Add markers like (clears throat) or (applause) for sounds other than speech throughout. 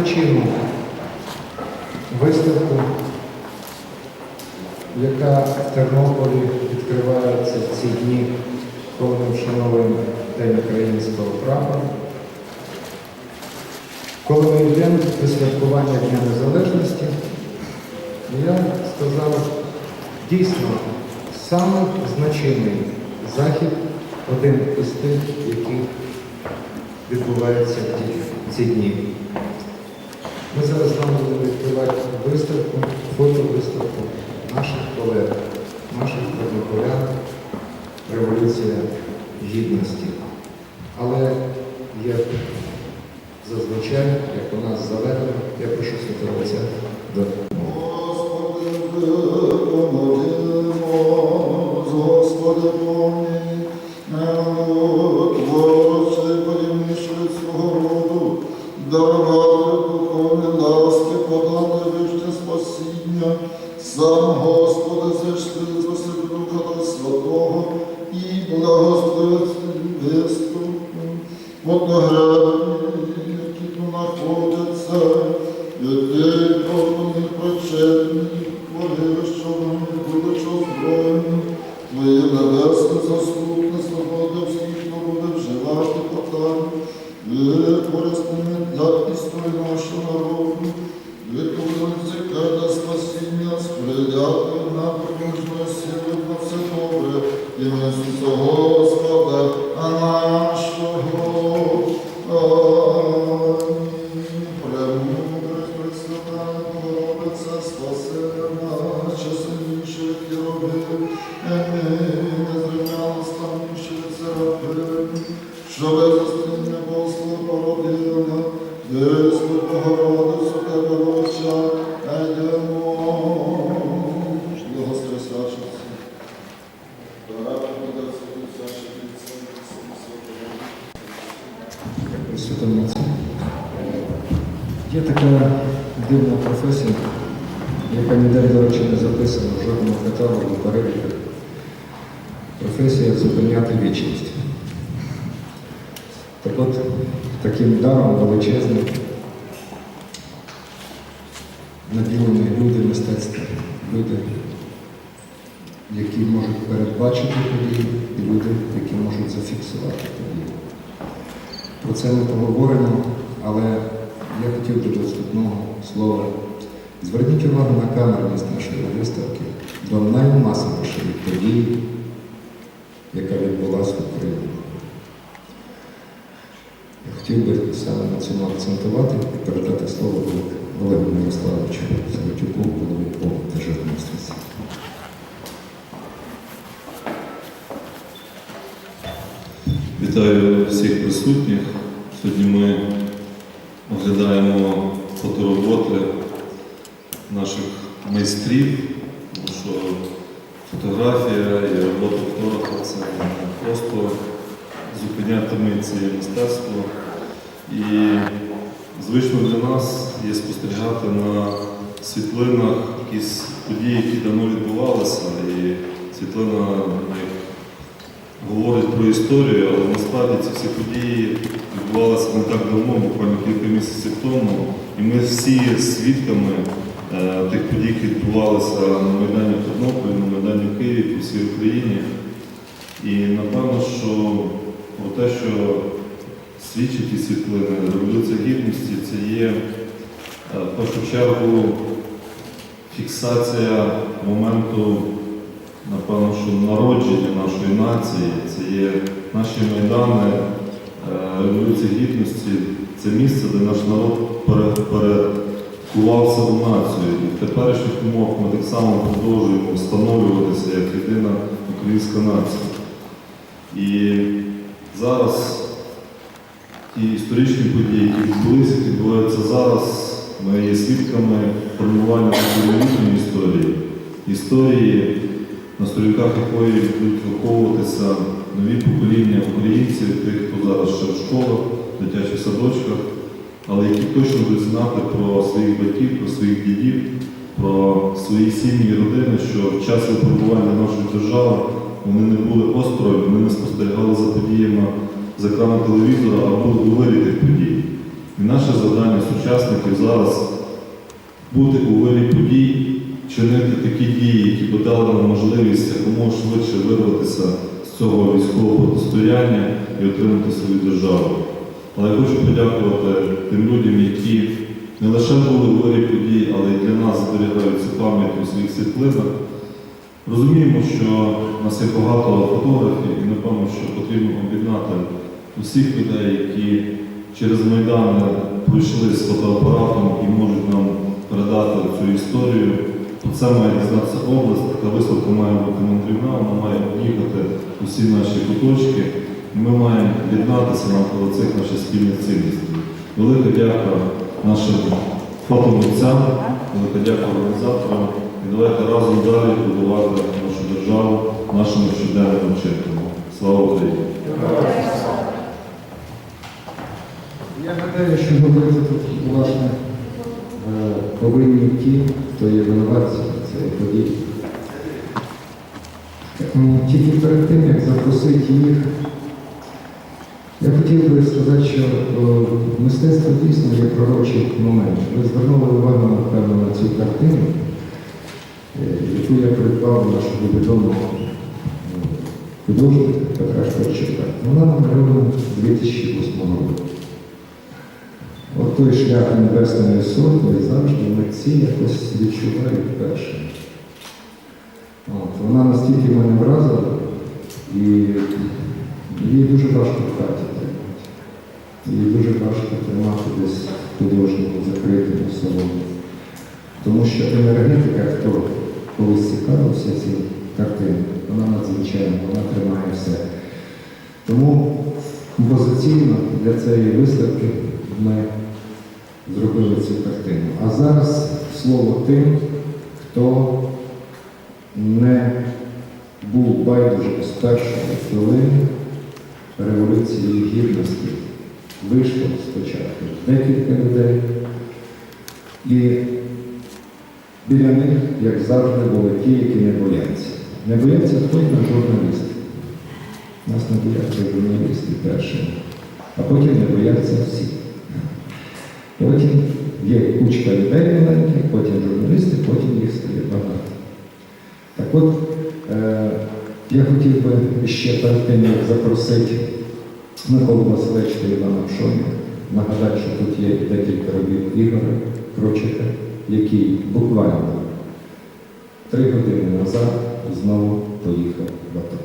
значиму виставку, яка в Тернополі відкривається в ці дні, коли ми вшановуємо День українського прапора. Коли ми йдемо до святкування Дня Незалежності, я сказав, дійсно, саме значимий захід, один із тих, який відбувається в ці дні. Ми зараз з вами будемо відкривати виставку, фотовиставку наших колег, наших тернополян Революція Гідності. Але як зазвичай, як у нас заведено, я прошу святого до Господи, що вони будуть озброєні, Твоє небесне заступництво тебе. Є така дивна професія, яка ніде, до речі, не записана в жодному каталогу переліку. Професія зупиняти вічність. Так от, таким даром величезним наділені люди мистецтва, люди, які можуть передбачити події, і люди, які можуть зафіксувати події. Про це ми поговоримо, але я хотів би до вступного слова. Зверніть увагу на камерність нашої виставки до наймасовішої події, яка відбулася в Україні. Хотів би саме на цьому акцентувати і передати слово Олегу Мирославовичу Саватюку, голові по держадміністрації. Вітаю всіх присутніх. Сьогодні ми оглядаємо фотороботи наших майстрів, тому що фотографія і робота фотографа це не просто зупинятиме це мистецтво. І звично для нас є спостерігати на світлинах якісь події, які давно відбувалися, і світлина говорить про історію, але насправді ці всі події відбувалися не так давно, буквально кілька місяців тому. І ми всі свідками е, тих подій, які відбувалися на Майдані в Тернополі, на Майдані в Києві, по всій Україні. І напевно, що про те, що свідчить ті світлини, революція гідності, це є е, в першу чергу фіксація моменту напевно, що народження нашої нації, це є наші майдани е, Революції Гідності, це місце, де наш народ пере- перекувався в націю. І в теперішніх умовах ми так само продовжуємо встановлюватися як єдина українська нація. І зараз ті історичні події, які відбулися, відбуваються зараз, ми є свідками формування новітньої історії. Історії, на сторінках якої будуть виховуватися нові покоління українців, тих, хто зараз ще в школах, дитячих садочках, але які точно будуть знати про своїх батьків, про своїх дідів, про свої сім'ї і родини, що в час випробування нашої держави вони не були осторонь, вони не спостерігали за подіями з екрану телевізора, а були у вирі тих подій. І наше завдання сучасників зараз бути у вирі подій, чинити такі дії, які б дали нам можливість якомога швидше вирватися з цього військового протистояння і отримати свою державу. Але я хочу подякувати тим людям, які не лише були у вирі подій, але й для нас зберігаються пам'ять у своїх світлинах. Розуміємо, що в нас є багато фотографів, і напевно, що потрібно об'єднати усіх людей, які через Майдан пройшли з фотоапаратом і можуть нам передати цю історію. Це має дізнатися область, така виставка має бути мандрівна, вона має об'їхати усі наші куточки. Ми маємо єднатися навколо цих наших спільних цінностей. Велика дяка нашим фотомитцям, велика дяка організаторам. І давайте разом далі будувати нашу державу нашими щоденними вчинками. Слава Україні! Гадаю, що говорити тут власне е, повинні ті, хто є винуватцем цієї події. Тільки перед тим, як запросити їх, я хотів би сказати, що е, мистецтво дійсно є пророчий момент. Ви звернули увагу, напевно, на цю картину, е, яку я придбав нашого відомого художника Петра Шперчука. Вона намальована 2008 року. Той шлях Небесної Сотні завжди митці якось відчувають першим. От, вона настільки мене вразила, і її дуже важко в хаті тримати. Її дуже важко тримати десь в художньому закритому салоні. Тому що енергетика, хто колись цікавився ці картини, вона надзвичайна, вона тримає все. Тому композиційно для цієї виставки ми зробили цю картину. А зараз слово тим, хто не був байдужим з першої хвилини Революції Гідності. Вийшло спочатку декілька людей, і біля них, як завжди, були ті, які не бояться. Не бояться хто на журналістів. Нас не бояться журналісти першими, а потім не бояться всі. Потім є кучка людей маленьких, потім журналісти, потім їх стає багато. Так от, е, я хотів би ще перед тим, як запросити Миколу Василевича Івана Пшоня, нагадати, що тут є декілька робіт Ігоря Крочика, який буквально три години назад знову поїхав в АТО.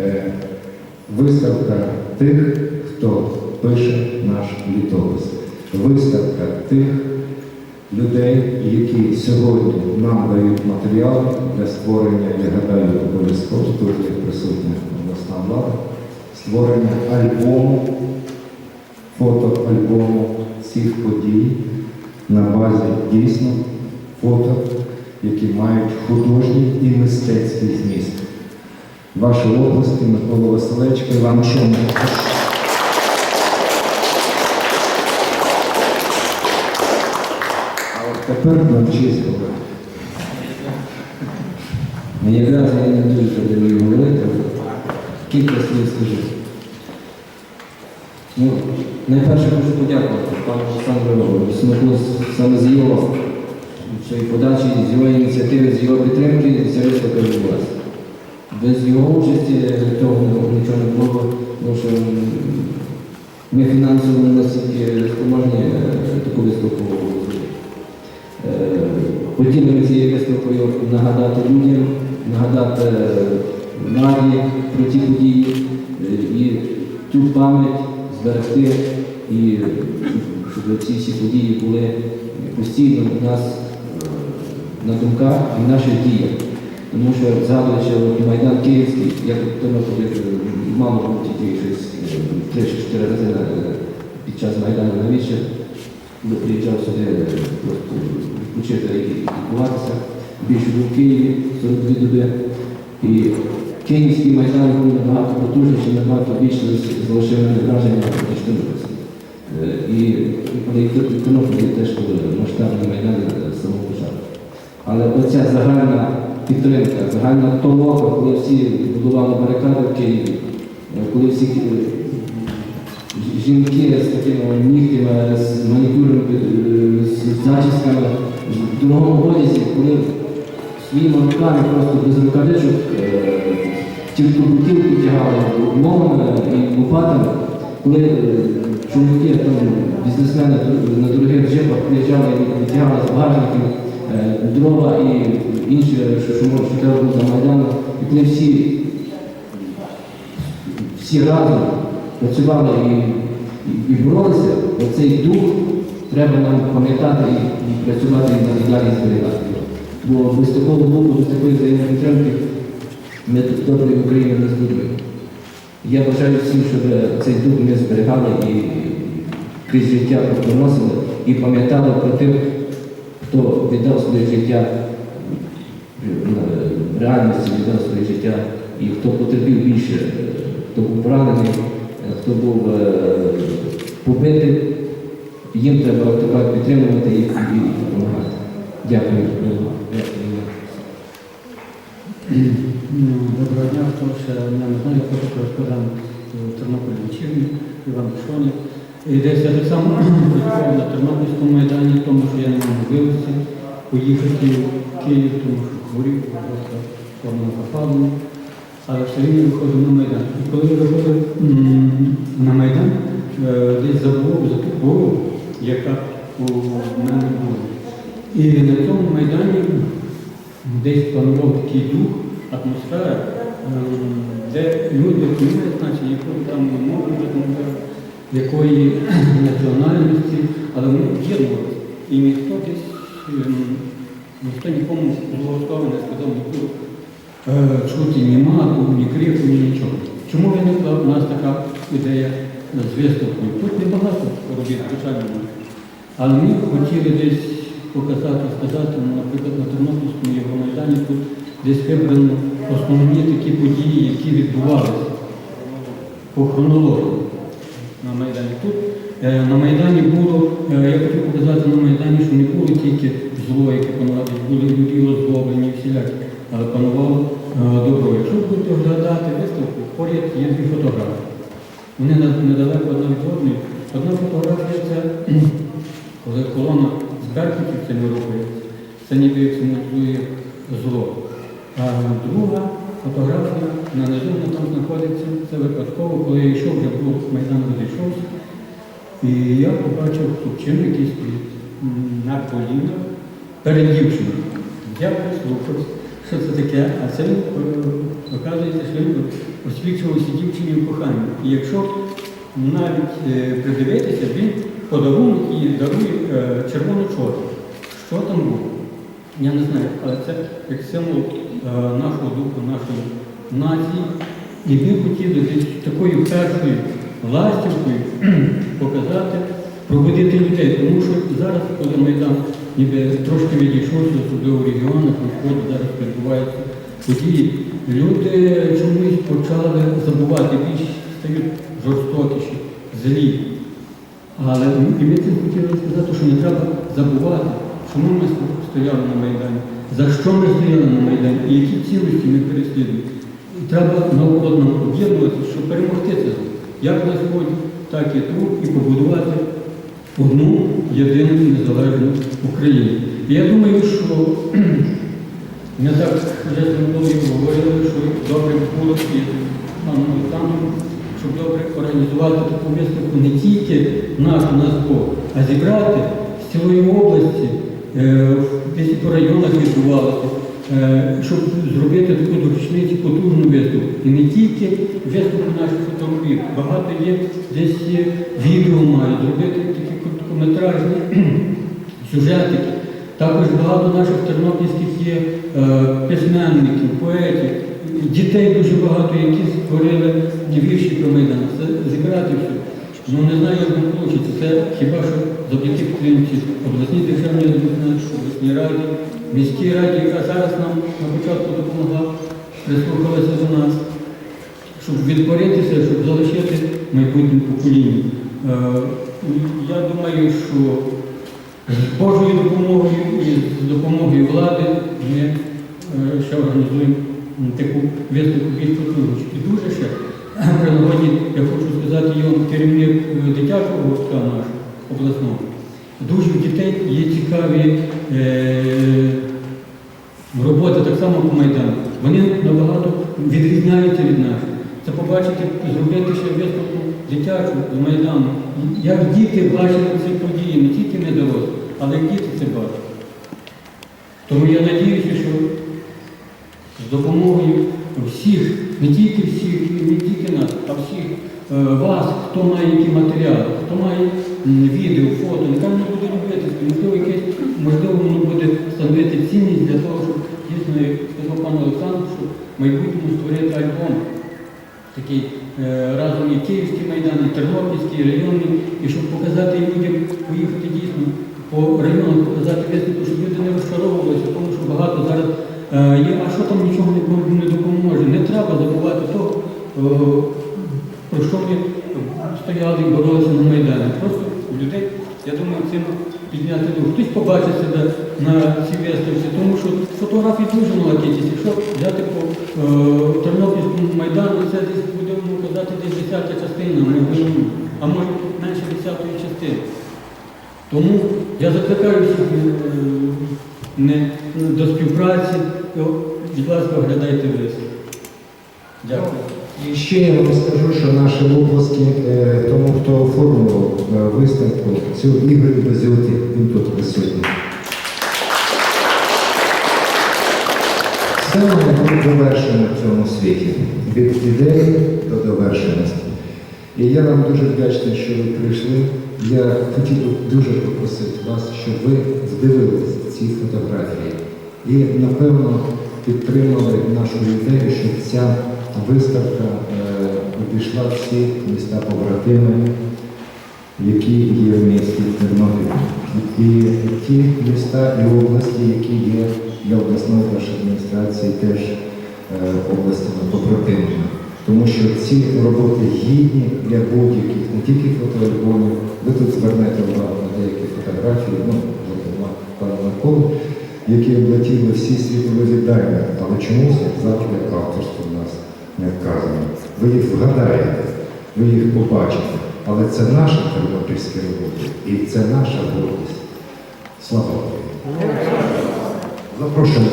Е, Виставка тих, хто пише наш літопис. Виставка тих людей, які сьогодні нам дають матеріал для створення, я гадаю, обов'язково тут присутня обласна влада, створення альбому, фотоальбому цих подій на базі дійсно фото, які мають художній і мистецький зміст. Ваші області Микола Василечко, Іван Шумов. А от тепер. Ну, Якраз я не дуже подивив говорити, кілька слів скажу. Ну, найперше хочу подякувати пану Олександру Смику саме з його цієї подачі, з його ініціативи, з його підтримки ця виставка відбулася. Без його участі того нічого не було, тому що ми фінансово настільки спроможні е, таку виставку Хотіли ми цією виставкою нагадати людям, нагадати владі про ті події е, і ту пам'ять зберегти, і щоб ці всі події були постійно у нас е, на думках і в наших діях. Тому що згадуючи Майдан Київський, я тут Тернополі е, мало був тільки щось е, три чи чотири рази під час Майдану на вечір, приїжджав сюди е, просто відпочити і лікуватися. Більше був в Києві 42 доби. І Київський майдан був набагато потужніший, набагато більше залишив мене враження. Е, І але і тут в Тернополі теж були масштабні майдани з самого початку. Але оця загальна підтримка, загальна толока, коли всі будували барикади в Києві, е, коли всі е, жінки з такими нігтями, з манікюром, е, з зачісками, в другому одязі, коли своїми руками просто без рукавичок е, тільки бутілку тягали ломами і лопатами, коли е, чоловіки, там, бізнесмени на дорогих джипах приїжджали і витягали з багажників е, дрова і інше, що, може, було за Майдану, і коли всі всі разом працювали і, і, і боролися, оцей дух треба нам пам'ятати і, і працювати і далі зберігати. Бо без такого духу, без такої взаємопідтримки ми доброї України не збудуємо. Я бажаю всім, щоб цей дух ми зберігали і крізь життя проносили і пам'ятали про тих, хто віддав своє життя в реальності, віддав своє життя, і хто потерпів більше, хто був поранений, хто був е, побитий, їм треба тепер підтримувати і, і допомагати. Дякую. Доброго дня, хто ще не знає, я хочу кореспондент в Тернополі вечірні, Іван Шоні. І десь я так само на Тернопільському майдані, тому що я не мав можливості поїхати в Київ, тому що хворів, просто форма запалення. Але все рівно виходив на Майдан. І коли я виходив на Майдан, е, десь забув за ту пору, яка у мене була. І на цьому Майдані десь панував такий дух, атмосфера, ем, де люди не значення, якої там мови якої національності, але вони об'єднувалися. І ніхто десь, ем, ніхто нікому не сказав ніколи е, чути ні мату, ні крику, ні нічого. Чому виникла у нас така ідея з виставкою? Тут небагато робіт, звичайно. Але ми хотіли десь показати, сказати, ну, наприклад, на Тернопільському Євромайдані тут десь вибрано основні такі події, які відбувалися по хронології на Майдані. Тут е, на Майдані було, е, я хочу показати на Майдані, що не було тільки зло, яке панувало, були люди озлоблені всілякі, але панувало е, добро. Якщо ви будете оглядати виставку, поряд є дві фотографії. Вони недалеко одна від одної. Одна фотографія це (clears throat) коли колона з беркутівцями рухається, це ніби символізує зло. А друга фотографія на низу там знаходиться, це випадково, коли я йшов, вже був Майдан розійшовся. І я побачив хлопчину, який стоїть м, на колінах перед дівчиною. Я прислухався, що це таке, а це він, е, що він освічувався дівчині в коханні. І якщо навіть е, придивитися, він подарунок їй дарує е, червону чорну. Що там було? Я не знаю, але це як символ нашого духу, нашої нації. І ми хотіли десь такою першою ластівкою показати, пробудити людей. Тому що зараз, коли Майдан ніби трошки відійшовся, особливо в регіонах, на сході зараз відбуваються події, люди чомусь почали забувати, більш стають жорстокіші, злі. Але і ми цим хотіли сказати, що не треба забувати, чому ми стояли на Майдані, за що ми стояли на Майдані і які цілості ми переслідуємо. І треба навколо нам об'єднуватися, щоб перемогти це. Як на сході, так і тут, і побудувати одну єдину незалежну Україну. І я думаю, що (clears throat) ми так вже з минулою говорили, що добре було і паном Олександром, щоб добре організувати таку виставку не тільки наш на збор, а зібрати з цілої області, е, десь по районах відбувалося, е, щоб зробити таку до річниці потужну виставку. І не тільки виставку наших фотографій, багато є десь відео мають, зробити короткометражні (clears throat) сюжетики. Також багато наших тернопільських є е, письменників, поетів, дітей дуже багато, які створили вірші про Майдан. Це зібрати все. Ну не знаю, як воно вийде. Це хіба що завдяки підтримці обласній державній обласній раді, міській раді, яка зараз нам на початку допомогла, прислухалася до нас, щоб відтворитися, щоб залишити майбутнє покоління. Е, я думаю, що з Божою допомогою і з допомогою влади ми е, ще організуємо таку виставку більш. І дуже ще при нагоді я хочу сказати, я керівник е, дитячого гуртка нашого обласного. Дуже в дітей є цікаві е, роботи так само по Майдану. Вони набагато відрізняються від наших. Це побачити, зробити ще виставку дитячу з Майдану. Як діти бачили ці події, не тільки ми дорослі, але й діти це бачать. Тому я надіюся, що з допомогою всіх, не тільки всіх, не тільки нас, а всіх е, вас, хто має які матеріали, хто має відео, фото, нехай воно буде робити, можливо, якесь, можливо, воно буде становити цінність для того, щоб дійсно, як сказав пан Олександр, що в майбутньому створити альбом. Такий е, разом і Київський майдан, і Тернопільський, і районний, і щоб показати людям, поїхати дійсно по районам, показати висновку, щоб люди не розчаровувалися, тому що багато зараз е, є, а що там нічого не, не допоможе. Не треба забувати того, е, про що ми стояли і боролися на Майдані. Просто у людей, я думаю, цим підняти дух. Хтось побачить себе на цій виставці, тому що фотографій дуже мала кількість. Якщо взяти по е, Тернопільському майдану, це десь будемо казати десь десята частина, а може менше десятої частини. Тому я закликаю всіх е, не, до співпраці. Будь ласка, оглядайте виставку. Дякую. І ще я вам скажу, що наші області, е, тому хто оформив е, виставку, цю Ігор Безюти, він тут присутній. Все буде довершено в цьому світі. Від ідеї до довершеності. І я вам дуже вдячний, що ви прийшли. Я хотів би дуже попросити вас, щоб ви здивилися ці фотографії і, напевно, підтримали нашу ідею, щоб ця виставка е, обійшла всі міста побратими, які є в місті Тернопіль. І ті міста і області, які є для обласної адміністрації, теж е, областями побратимами. Тому що ці роботи гідні для будь-яких, не тільки фотоальбомів. Ви тут звернете увагу на деякі фотографії, ну, зокрема, пана Миколи, які облетіли всі світові віддання, але чомусь завжди авторство в нас не вказано. Ви їх вгадаєте, ви їх побачите, але це наші тернопільські роботи і це наша гордість. Слава Богу! Запрошуємо.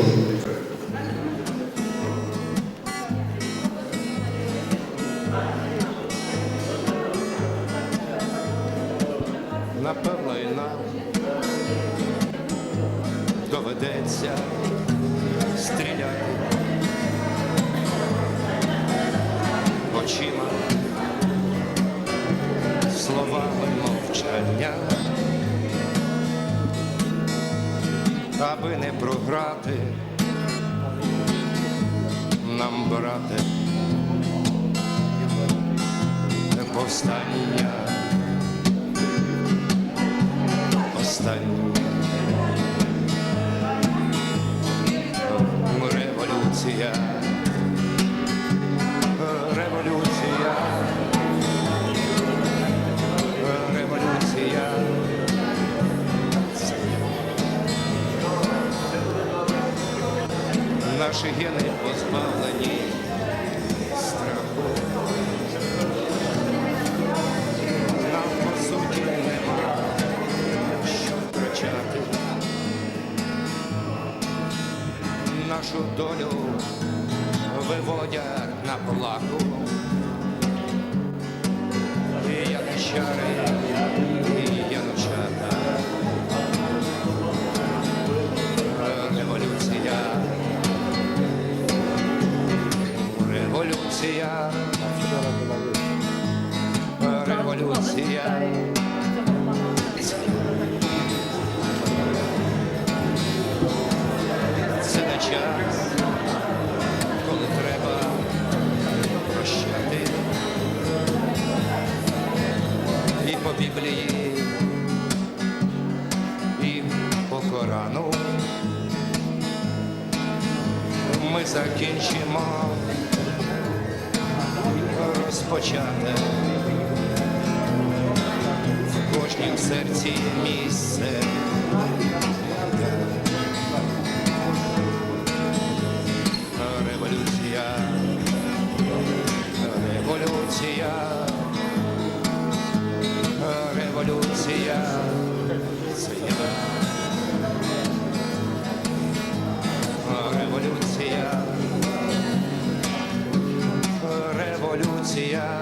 напевно, і нам доведеться стріляти очима, словами мовчання, аби не програти нам брати. Повстання. Революція, революція, розпочати. В кожнім серці місце Yeah.